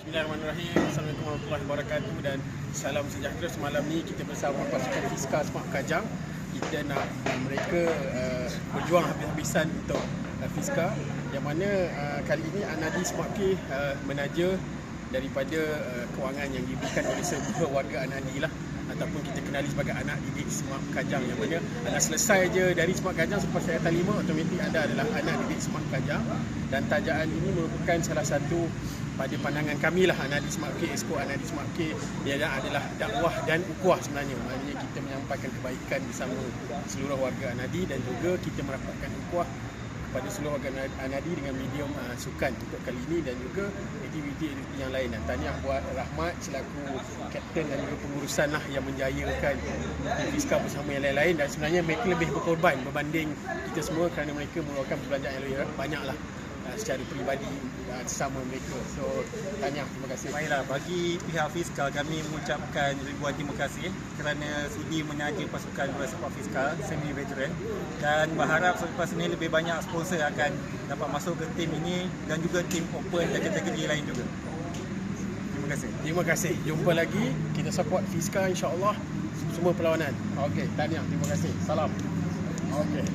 Bismillahirrahmanirrahim. Assalamualaikum warahmatullahi wabarakatuh dan salam sejahtera. Semalam ni kita bersama pasukan Fiska Semak Kajang. Kita nak mereka uh, berjuang habis-habisan untuk uh, Fiska yang mana uh, kali ini Anadi Semak K uh, menaja daripada uh, kewangan yang diberikan oleh sebuah warga Anadi lah ataupun kita kenali sebagai anak didik Semak Kajang yang mana anda selesai je dari Semak Kajang selepas saya kata lima automatik anda adalah anak didik Semak Kajang dan tajaan ini merupakan salah satu pada pandangan kami lah Anadi Smart K, Esko Anadi Smart K ia adalah dakwah dan ukuah sebenarnya. Maknanya kita menyampaikan kebaikan bersama seluruh warga Anadi dan juga kita merapatkan ukuah kepada seluruh warga Anadi dengan medium uh, sukan untuk kali ini dan juga aktiviti-aktiviti yang lain. Dan tahniah buat Rahmat selaku kapten dan juga pengurusan lah yang menjayakan Fiska bersama yang lain-lain. Dan sebenarnya mereka lebih berkorban berbanding kita semua kerana mereka mengeluarkan perbelanjaan yang lebih banyak lah uh, secara peribadi uh, sesama mereka. So, tanya terima kasih. Baiklah, bagi pihak Fiskal kami mengucapkan ribuan terima kasih kerana sudi menaja pasukan bola sepak Fiskal semi veteran dan berharap selepas ini lebih banyak sponsor akan dapat masuk ke tim ini dan juga tim open dan kategori lain juga. Terima kasih. Terima kasih. Jumpa lagi. Kita support Fiska insya-Allah semua perlawanan. Okey, tanya terima kasih. Salam. Okey.